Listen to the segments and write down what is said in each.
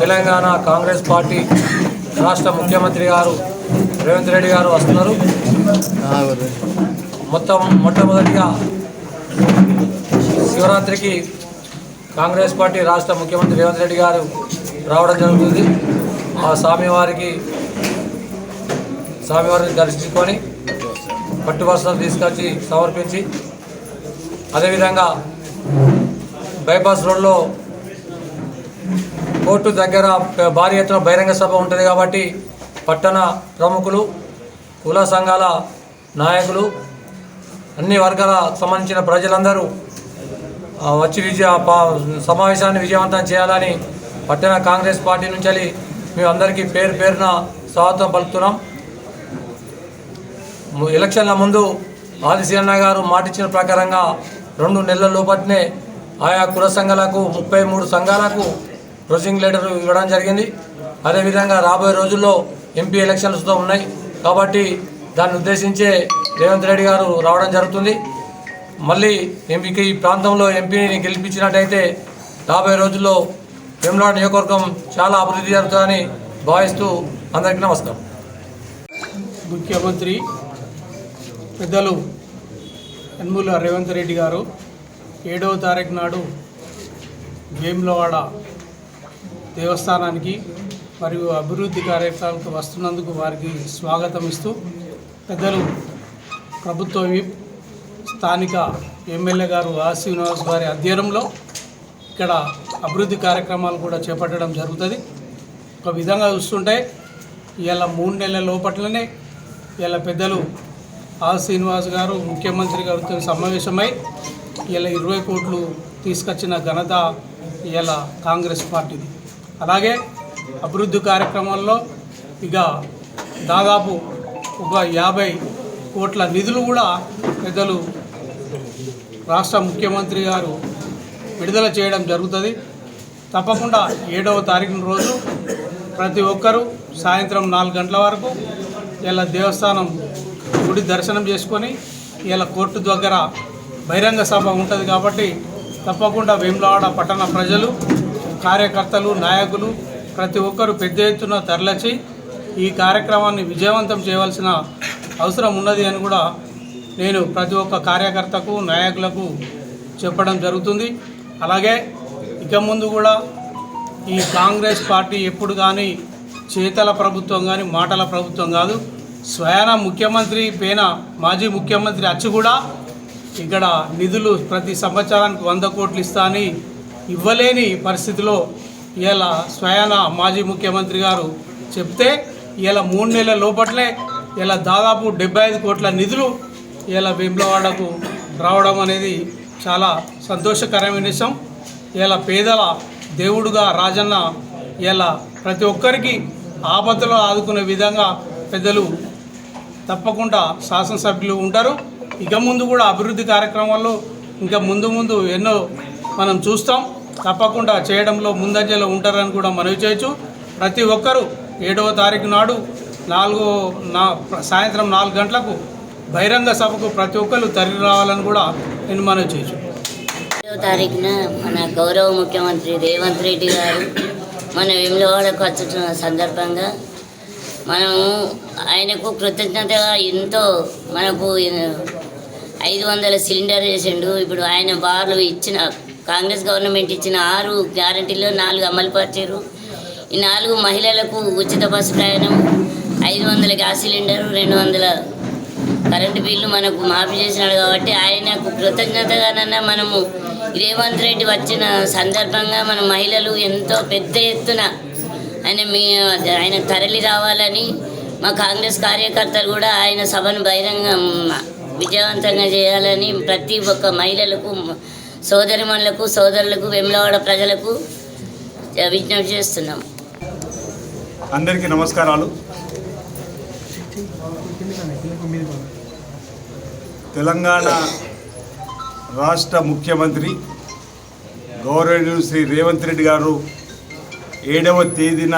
Telangana Congress party రాష్ట్ర ముఖ్యమంత్రి గారు రేవంత్ రెడ్డి గారు వస్తున్నారు. మొత్తం మొట్టమొదటిగా శివరాత్రికి కాంగ్రెస్ పార్టీ రాష్ట్ర ముఖ్యమంత్రి రేవంత్ రెడ్డి గారు రావడం జరుగుతుంది. ఆ స్వామివారికి స్వామివారిని దర్శించుకొని పట్టు తీసుకొచ్చి సమర్పించి అదేవిధంగా బైపాస్ రోడ్లో కోర్టు దగ్గర భారీ ఎత్తున బహిరంగ సభ ఉంటుంది కాబట్టి పట్టణ ప్రముఖులు కుల సంఘాల నాయకులు అన్ని వర్గాల సంబంధించిన ప్రజలందరూ వచ్చి విజయ సమావేశాన్ని విజయవంతం చేయాలని పట్టణ కాంగ్రెస్ పార్టీ నుంచి మేము అందరికీ పేరు పేరున స్వాగతం పలుకుతున్నాం. ఎలక్షన్ల ముందు ఆదిశీలన్న గారు మాటిచ్చిన ప్రకారంగా రెండు నెలల లోపట్నే ఆయా కుల సంఘాలకు ముప్పై మూడు సంఘాలకు ప్రొసీడింగ్ లెటర్ ఇవ్వడం జరిగింది. అదేవిధంగా రాబోయే రోజుల్లో ఎంపీ ఎలక్షన్స్తో ఉన్నాయి. కాబట్టి దాన్ని ఉద్దేశించే రేవంత్ రెడ్డి గారు రావడం జరుగుతుంది. మళ్ళీ ఎంపీకి ఈ ప్రాంతంలో ఎంపీని గెలిపించినట్టయితే రాబోయే రోజుల్లో వేములాడ నియోజకవర్గం చాలా అభివృద్ధి జరుగుతుందని భావిస్తూ అందరికీ నమస్కారం. ముఖ్యమంత్రి పెద్దలు యన్ముల రేవంత్ రెడ్డి గారు ఏడవ తారీఖు నాడు వేములవాడ దేవస్థానానికి మరియు అభివృద్ధి కార్యక్రమాలకు వస్తున్నందుకు వారికి స్వాగతం ఇస్తూ పెద్దలు ప్రభుత్వ విప్ స్థానిక ఎమ్మెల్యే గారు ఆ శ్రీనివాస్ గారి అధ్యయనంలో ఇక్కడ అభివృద్ధి కార్యక్రమాలు కూడా చేపట్టడం జరుగుతుంది. ఒక విధంగా చూస్తుంటే ఇలా మూడు నెలల లోపట్లనే ఇలా పెద్దలు ఆ శ్రీనివాస్ గారు ముఖ్యమంత్రి గారితో సమావేశమై ఇలా ఇరవై కోట్లు తీసుకొచ్చిన ఘనత ఇలా కాంగ్రెస్ పార్టీది. అలాగే అభివృద్ధి కార్యక్రమాల్లో ఇక దాదాపు ఒక యాభై కోట్ల నిధులు కూడా పెద్దలు రాష్ట్ర ముఖ్యమంత్రి గారు విడుదల చేయడం జరుగుతుంది. తప్పకుండా ఏడవ తారీఖున రోజు ప్రతి ఒక్కరూ సాయంత్రం నాలుగు గంటల వరకు ఇలా దేవస్థానం గుడి దర్శనం చేసుకొని ఇలా కోర్టు దగ్గర బహిరంగ సభ ఉంటుంది కాబట్టి తప్పకుండా వేములవాడ పట్టణ ప్రజలు కార్యకర్తలు నాయకులు ప్రతి ఒక్కరూ పెద్ద ఎత్తున తరలిచి ఈ కార్యక్రమాన్ని విజయవంతం చేయవలసిన అవసరం ఉన్నది అని కూడా నేను ప్రతి ఒక్క కార్యకర్తకు నాయకులకు చెప్పడం జరుగుతుంది. అలాగే ఇక ముందు కూడా ఈ కాంగ్రెస్ పార్టీ ఎప్పుడు కానీ చేతల ప్రభుత్వం కానీ మాటల ప్రభుత్వం కాదు స్వయాన ముఖ్యమంత్రి పైన మాజీ ముఖ్యమంత్రి అచ్చి కూడా ఇక్కడ నిధులు ప్రతి సంవత్సరానికి వంద కోట్లు ఇస్తా అని ఇవ్వలేని పరిస్థితిలో ఇలా స్వయాన మాజీ ముఖ్యమంత్రి గారు చెప్తే ఇలా మూడు నెలల లోపట్లే ఇలా దాదాపు డెబ్బై ఐదు కోట్ల నిధులు ఇలా వేములవాడకు రావడం అనేది చాలా సంతోషకరమైన విషయం. ఇలా పేదల దేవుడుగా రాజన్న ఇలా ప్రతి ఒక్కరికి ఆపదలో ఆదుకునే విధంగా పెద్దలు తప్పకుండా శాసనసభ్యులు ఉంటారు. ఇక ముందు కూడా అభివృద్ధి కార్యక్రమాల్లో ఇంకా ముందు ముందు ఎన్నో మనం చూస్తాం. తప్పకుండా చేయడంలో ముందంజలో ఉంటారని కూడా మనవి చేయొచ్చు. ప్రతి ఒక్కరూ ఏడవ తారీఖు నాడు నాలుగో నా సాయంత్రం నాలుగు గంటలకు బహిరంగ సభకు ప్రతి ఒక్కరు తరలి రావాలని కూడా నేను మనవి చేయొచ్చు. ఏడవ తారీఖున మన గౌరవ ముఖ్యమంత్రి రేవంత్ రెడ్డి గారు మన వేములవాడకు వచ్చుతున్న సందర్భంగా మనము ఆయనకు కృతజ్ఞతగా ఎంతో మనకు ఐదు వందల సిలిండర్ చేసిండు ఇప్పుడు ఆయన బార్లు ఇచ్చిన కాంగ్రెస్ గవర్నమెంట్ ఇచ్చిన ఆరు గ్యారంటీలో నాలుగు అమలు పరిచారు. ఈ నాలుగు మహిళలకు ఉచిత బస్సు ప్రయాణం ఐదు వందల గ్యాస్ సిలిండర్ రెండు వందల కరెంటు బిల్లు మనకు మాఫీ చేసినాడు కాబట్టి ఆయనకు కృతజ్ఞతగానన్నా మనము రేవంత్ రెడ్డి వచ్చిన సందర్భంగా మన మహిళలు ఎంతో పెద్ద ఎత్తున ఆయన మీ ఆయన తరలి రావాలని మా కాంగ్రెస్ కార్యకర్తలు కూడా ఆయన సభను బహిరంగ విజయవంతంగా చేయాలని ప్రతి ఒక్క మహిళలకు సోదరిమణులకు సోదరులకు వెమ్లవాడ ప్రజలకు విజ్ఞప్తి చేస్తున్నాం. అందరికీ నమస్కారాలు. తెలంగాణ రాష్ట్ర ముఖ్యమంత్రి గౌరవనీయులు శ్రీ రేవంత్ రెడ్డి గారు ఏడవ తేదీన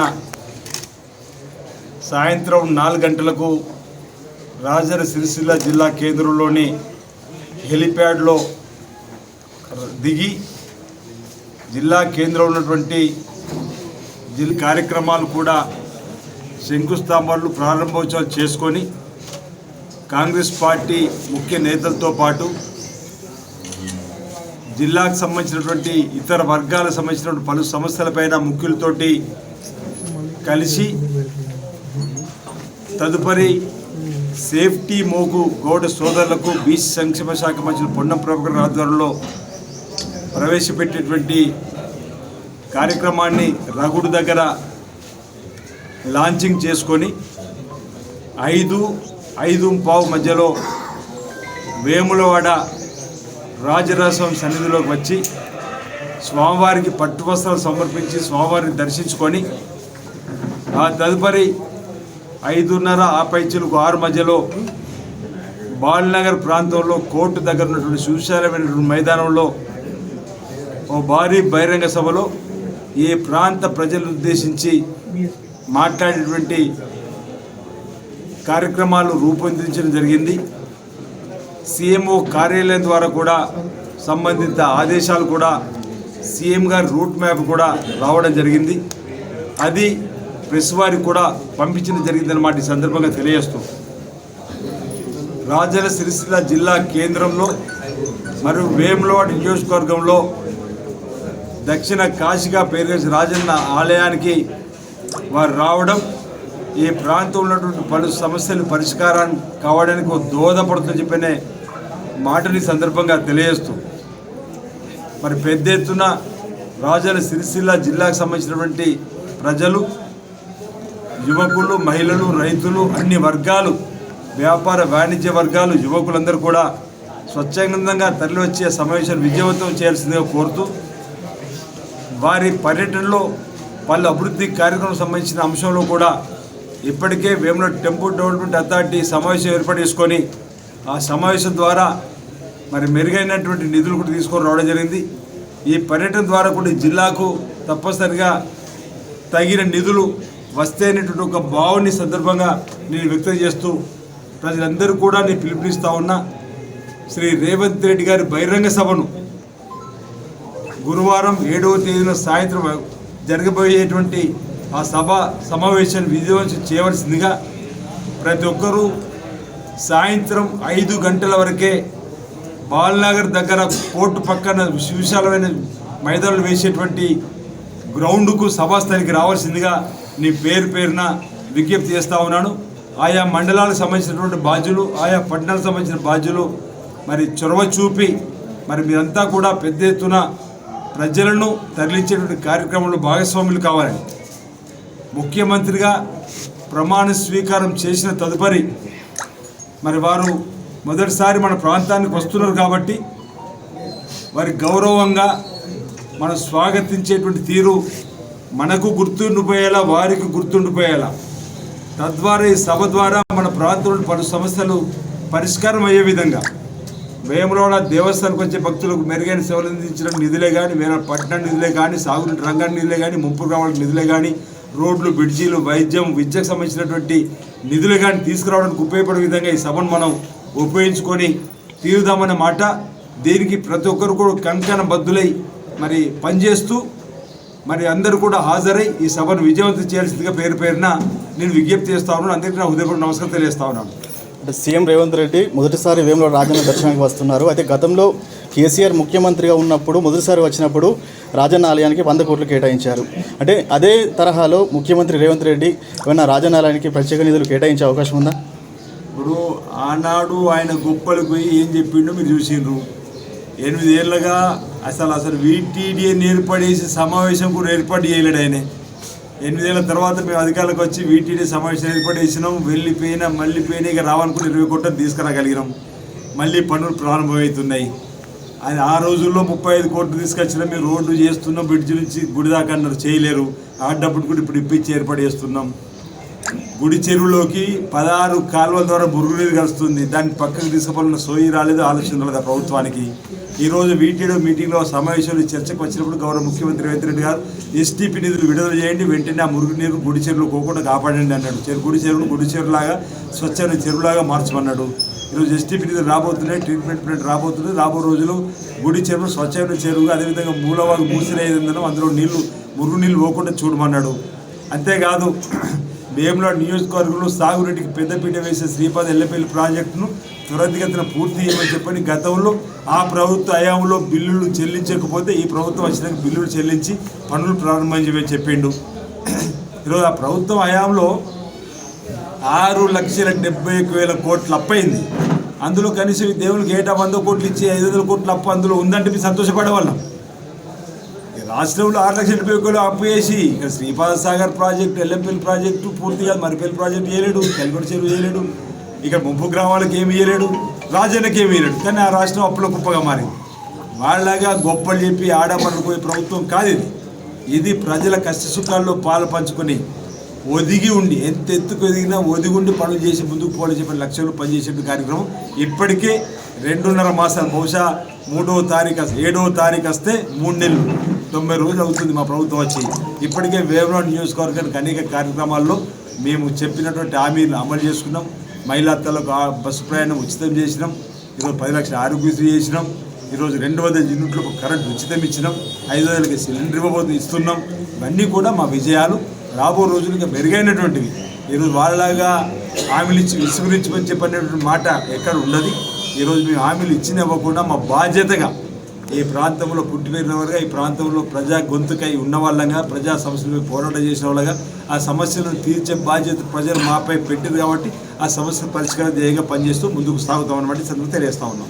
సాయంత్రం నాలుగు గంటలకు రాజర సిరిసిల్ల జిల్లా కేంద్రంలోని హెలిప్యాడ్లో దిగి జిల్లా కేంద్రం ఉన్నటువంటి జిల్ కార్యక్రమాలు కూడా శంకుస్థాపనలు ప్రారంభోత్సవాలు చేసుకొని కాంగ్రెస్ పార్టీ ముఖ్య నేతలతో పాటు జిల్లాకు సంబంధించినటువంటి ఇతర వర్గాలకు సంబంధించినటువంటి పలు సమస్యలపైన ముఖ్యులతోటి కలిసి తదుపరి సేఫ్టీ మోగు గౌడ సోదరులకు బీసీ సంక్షేమ శాఖ మంత్రులు పొన్నం ప్రభాకర్ ఆధ్వర్యంలో ప్రవేశపెట్టేటువంటి కార్యక్రమాన్ని రగుడు దగ్గర లాంచింగ్ చేసుకొని ఐదు ఐదు పావు మధ్యలో వేములవాడ రాజరసం సన్నిధిలోకి వచ్చి స్వామివారికి పట్టు వస్త్రాలు సమర్పించి స్వామివారిని దర్శించుకొని ఆ తదుపరి ఐదున్నర ఆ పైచులకు ఆరు మధ్యలో బాలనగర్ ప్రాంతంలో కోర్టు దగ్గర ఉన్నటువంటి సువిశాలమైనటువంటి మైదానంలో ఓ భారీ బహిరంగ సభలో ఈ ప్రాంత ప్రజలను ఉద్దేశించి మాట్లాడేటువంటి కార్యక్రమాలు రూపొందించడం జరిగింది. సీఎంఓ కార్యాలయం ద్వారా కూడా సంబంధిత ఆదేశాలు కూడా సీఎం గారి రూట్ మ్యాప్ కూడా రావడం జరిగింది. అది ప్రెస్ వారికి కూడా పంపించడం జరిగిందన్నమాట ఈ సందర్భంగా తెలియజేస్తూ. రాజన్న సిరిసిల్ల జిల్లా కేంద్రంలో మరియు వేములవాడ నియోజకవర్గంలో దక్షిణ కాశీగా పేరుగేసి రాజన్న ఆలయానికి వారు రావడం ఈ ప్రాంతంలో ఉన్నటువంటి పలు సమస్యలు పరిష్కారం కావడానికి ఒక దోహదపడుతుందని చెప్పిన మాటని సందర్భంగా తెలియజేస్తూ. మరి పెద్ద ఎత్తున రాజన్న సిరిసిల్ల జిల్లాకు సంబంధించినటువంటి ప్రజలు యువకులు మహిళలు రైతులు అన్ని వర్గాలు వ్యాపార వాణిజ్య వర్గాలు యువకులందరూ కూడా స్వచ్ఛందంగా తరలివచ్చే సమావేశాన్ని విజయవంతం చేయాల్సిందిగా కోరుతూ వారి పర్యటనలో పలు అభివృద్ధి కార్యక్రమం సంబంధించిన అంశంలో కూడా ఇప్పటికే వేముల టెంపుల్ డెవలప్మెంట్ అథారిటీ సమావేశం ఏర్పాటు చేసుకొని ఆ సమావేశం ద్వారా మరి మెరుగైనటువంటి నిధులు కూడా తీసుకొని రావడం జరిగింది. ఈ పర్యటన ద్వారా కూడా జిల్లాకు తప్పనిసరిగా తగిన నిధులు వస్తే అనేటువంటి ఒక భావాన్ని సందర్భంగా నేను వ్యక్తం చేస్తూ ప్రజలందరూ కూడా నేను పిలుపునిస్తూ ఉన్నా. శ్రీ రేవంత్ రెడ్డి గారి బహిరంగ సభను గురువారం ఏడవ తేదీన సాయంత్రం జరగబోయేటువంటి ఆ సభ సమావేశాన్ని విజయవంతం చేయవలసిందిగా ప్రతి ఒక్కరూ సాయంత్రం ఐదు గంటల వరకే బాలనగర్ దగ్గర కోర్టు పక్కన విశాలమైన మైదానాలు వేసేటువంటి గ్రౌండ్కు సభాస్థలికి రావాల్సిందిగా నీ పేరు పేరున విజ్ఞప్తి చేస్తూ ఉన్నాను. ఆయా మండలాలకు సంబంధించినటువంటి బాధ్యులు ఆయా పట్టణాలకు సంబంధించిన బాధ్యులు మరి చొరవ చూపి మరి మీరంతా కూడా పెద్ద ఎత్తున ప్రజలను తరలించేటువంటి కార్యక్రమంలో భాగస్వాములు కావాలని ముఖ్యమంత్రిగా ప్రమాణ స్వీకారం చేసిన తదుపరి మరి వారు మొదటిసారి మన ప్రాంతానికి వస్తున్నారు కాబట్టి వారి గౌరవంగా మనం స్వాగతించేటువంటి తీరు మనకు గుర్తుండిపోయేలా వారికి గుర్తుండిపోయేలా. తద్వారా ఈ సభ ద్వారా మన ప్రాంతంలో పలు సమస్యలు పరిష్కారం అయ్యే విధంగా వేములవాడ దేవస్థానానికి వచ్చే భక్తులకు మెరుగైన సేవలు అందించడం నిధులే కానీ వేరే పట్టణ నిధులే కానీ సాగునీటి రంగాన్ని నిధులే కానీ ముంపు గ్రామాలకు నిధులే కానీ రోడ్లు బ్రిడ్జీలు వైద్యం విద్యకు సంబంధించినటువంటి నిధులు కానీ తీసుకురావడానికి ఉపయోగపడే విధంగా ఈ సభను మనం ఉపయోగించుకొని తీరుదామనే మాట దీనికి ప్రతి ఒక్కరు కూడా కంకణ బద్దులై మరి పనిచేస్తూ మరి అందరూ కూడా హాజరై ఈ సభను విజయవంతం చేయాల్సిందిగా పేరు పేరున నేను విజ్ఞప్తి చేస్తా ఉన్నాను. అందరికీ నా హృదయపూర్వక నమస్కారం తెలియజేస్తా ఉన్నాను. అంటే సీఎం రేవంత్ రెడ్డి మొదటిసారి వేముల రాజన్న దర్శనానికి వస్తున్నారు. అయితే గతంలో కేసీఆర్ ముఖ్యమంత్రిగా ఉన్నప్పుడు మొదటిసారి వచ్చినప్పుడు రాజన్న ఆలయానికి వంద కోట్లు కేటాయించారు. అంటే అదే తరహాలో ముఖ్యమంత్రి రేవంత్ రెడ్డి ఏమైనా రాజన్న ఆలయానికి ప్రత్యేక నిధులు కేటాయించే అవకాశం ఉందా? ఇప్పుడు ఆనాడు ఆయన గొప్పలు పోయి ఏం చెప్పిండో మీరు చూసిండ్రు ఎనిమిది ఏళ్ళగా అసలు అసలు వీటీడీని ఏర్పడేసి సమావేశం కూడా ఏర్పాటు చేయలేడు ఆయనే. ఎనిమిదేళ్ళ తర్వాత మేము అధికారులకు వచ్చి వీటీడీ సమావేశం ఏర్పాటు చేసినాం. వెళ్ళిపోయినా మళ్ళీ పోయినా ఇక ఇరవై కోట్ల తీసుకురాగలిగినాం. మళ్ళీ పనులు ప్రారంభమవుతున్నాయి. అది ఆ రోజుల్లో ముప్పై ఐదు కోట్లు తీసుకొచ్చినా మీరు రోడ్లు చేస్తున్నాం. బ్రిడ్జ్ నుంచి గుడి దాకా అన్నారు చేయలేరు. ఆ కూడా ఇప్పుడు ఇప్పించి ఏర్పాటు చేస్తున్నాం. గుడి చెరువులోకి పదహారు కాలువల ద్వారా బురుగు నీరు కలుస్తుంది. దాన్ని పక్కకు తీసుకుపోవాలన్న సోయి రాలేదు ఆలోచన రాలేదు ప్రభుత్వానికి. ఈరోజు వీటీడో మీటింగ్లో సమావేశంలో చర్చకు వచ్చినప్పుడు గౌరవ ముఖ్యమంత్రి రేవంత్ రెడ్డి గారు ఎస్టీపీ నిధులు విడుదల చేయండి వెంటనే ఆ మురుగు నీరు గుడి చెరువులు పోకుండా కాపాడండి అన్నాడు. చెరు గుడి చెరువును గుడి చెరువులాగా స్వచ్ఛమైన చెరువులాగా మార్చమన్నాడు. ఈరోజు ఎస్టీపీ నిధులు రాబోతున్నాయి ట్రీట్మెంట్ ప్లాంట్ రాబోతుంది. రాబో రోజులు గుడి చెరువు స్వచ్ఛమైన చెరువు అదేవిధంగా మూలవాగు మూసిరేదందనం అందులో నీళ్ళు మురుగు నీళ్ళు పోకుండా చూడమన్నాడు. అంతేకాదు వేములాడు నియోజకవర్గంలో సాగునీటికి పెద్దపీట వేసే శ్రీపాద ఎల్లపల్లి ప్రాజెక్టును త్వరితగతిన పూర్తి చేయమని చెప్పని గతంలో ఆ ప్రభుత్వ హయాంలో బిల్లులు చెల్లించకపోతే ఈ ప్రభుత్వం వచ్చినాక బిల్లులు చెల్లించి పనులు ప్రారంభించమని చెప్పిండు. ఈరోజు ఆ ప్రభుత్వం హయాంలో ఆరు లక్షల డెబ్బై ఒక వేల కోట్లు అప్పయింది. అందులో కనీసం దేవునికి ఏటా వంద కోట్లు ఇచ్చి ఐదు వందల కోట్లు అప్పు అందులో ఉందంటే మీరు సంతోషపడేవాళ్ళం. రాష్ట్రంలో ఆరు లక్షల డెబ్బై అప్పు చేసి ఇక్కడ శ్రీపాద సాగర్ ప్రాజెక్టు ఎల్లంపల్లి ప్రాజెక్టు పూర్తిగా మరిపల్లి ప్రాజెక్టు చేయలేడు కల్గొడ చెరువు చేయలేడు ఇక్కడ ముంపు గ్రామాలకు ఏమి చేయలేడు రాజన్నకి ఏమి చేయలేడు. కానీ ఆ రాష్ట్రం అప్పుల కుప్పగా మారింది. వాళ్ళగా గొప్పలు చెప్పి ఆడపడుకునే ప్రభుత్వం కాదు ఇది. ఇది ప్రజల కష్టసుఖాల్లో పాలు పంచుకొని ఒదిగి ఉండి ఎంత ఎత్తుకు ఎదిగినా ఒదిగి ఉండి పనులు చేసి ముందుకు పోవాలి చెప్పిన లక్ష్యంలో పనిచేసే కార్యక్రమం ఇప్పటికే రెండున్నర మాసాలు. బహుశా మూడవ తారీఖు వస్తే- ఏడవ తారీఖు వస్తే మూడు నెలలు. తొంభై రోజులు అవుతుంది మా ప్రభుత్వం వచ్చి. ఇప్పటికే వేమనాడు నియోజకవర్గానికి అనేక కార్యక్రమాల్లో మేము చెప్పినటువంటి హామీలు అమలు చేసుకున్నాం. మహిళాతలకు ఆ బస్సు ప్రయాణం ఉచితం చేసినాం. ఈరోజు పది లక్షల ఆరోగ్యశ్రీ చేసినాం. ఈరోజు రెండు వందల యూనిట్లకు కరెంట్ ఉచితం ఇచ్చినాం. ఐదు వందలకి సిలిండర్ ఇవ్వబోతు ఇస్తున్నాం. ఇవన్నీ కూడా మా విజయాలు. రాబో రోజులుగా మెరుగైనటువంటివి. ఈరోజు వాళ్ళలాగా హామీలు ఇచ్చి విసుగురించి చెప్పనేటువంటి మాట ఎక్కడ ఉండదు. ఈరోజు మేము హామీలు ఇచ్చినవ్వకుండా మా బాధ్యతగా ఈ ప్రాంతంలో పుట్టి పెరిగిన వారుగా ఈ ప్రాంతంలో ప్రజా గొంతుకై ఉన్న వాళ్ళగా ప్రజా సమస్యలపై పోరాటం చేసిన వాళ్ళగా ఆ సమస్యలను తీర్చే బాధ్యత ప్రజలు మాపై పెట్టింది కాబట్టి ఆ సమస్యలు పరిష్కారం ధ్యేయంగా పనిచేస్తూ ముందుకు సాగుతామన్నమాట ఈ సందర్భంగా తెలియజేస్తా ఉన్నాం.